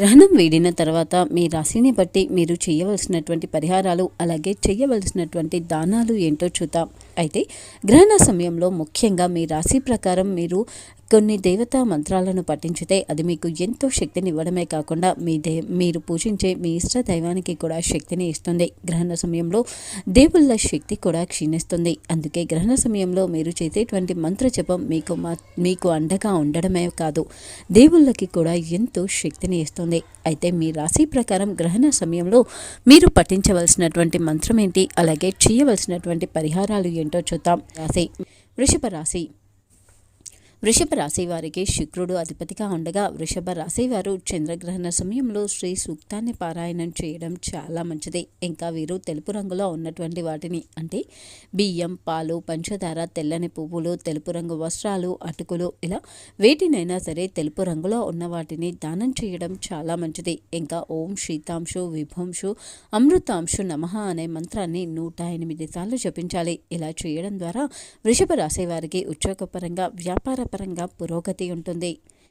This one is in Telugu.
గ్రహణం వీడిన తర్వాత మీ రాశిని బట్టి మీరు చేయవలసినటువంటి పరిహారాలు అలాగే చేయవలసినటువంటి దానాలు ఏంటో చూద్దాం. అయితే గ్రహణ సమయంలో ముఖ్యంగా మీ రాశి ప్రకారం మీరు కొన్ని దేవతా మంత్రాలను పఠించితే అది మీకు ఎంతో శక్తిని ఇవ్వడమే కాకుండా మీ దే మీరు పూజించే మీ ఇష్ట దైవానికి కూడా శక్తిని ఇస్తుంది. గ్రహణ సమయంలో దేవుళ్ళ శక్తి కూడా క్షీణిస్తుంది. అందుకే గ్రహణ సమయంలో మీరు చేసేటువంటి మంత్ర జపం మీకు మా మీకు అండగా ఉండడమే కాదు దేవుళ్ళకి కూడా ఎంతో శక్తిని ఇస్తుంది. అయితే మీ రాశి ప్రకారం గ్రహణ సమయంలో మీరు పఠించవలసినటువంటి మంత్రం ఏంటి? అలాగే చేయవలసినటువంటి పరిహారాలు ఏంటో చూద్దాం. రాశి. వృషభ రాశి. వృషభ రాశి వారికి శుక్రుడు అధిపతిగా ఉండగా వృషభ రాశి వారు చంద్రగ్రహణ సమయంలో శ్రీ సూక్తాన్ని పారాయణం చేయడం చాలా మంచిది. ఇంకా వీరు తెలుపు రంగులో ఉన్నటువంటి వాటిని అంటే బియ్యం పాలు పంచదార తెల్లని పువ్వులు తెలుపు రంగు వస్త్రాలు అటుకులు ఇలా వేటినైనా సరే తెలుపు రంగులో ఉన్న వాటిని దానం చేయడం చాలా మంచిది. ఇంకా ఓం శీతాంశు విభంశు అమృతాంశు నమః అనే మంత్రాన్ని నూట ఎనిమిది సార్లు జపించాలి. ఇలా చేయడం ద్వారా వృషభ రాశి వారికి ఉద్యోగపరంగా పరంగా పురోగతి ఉంటుంది.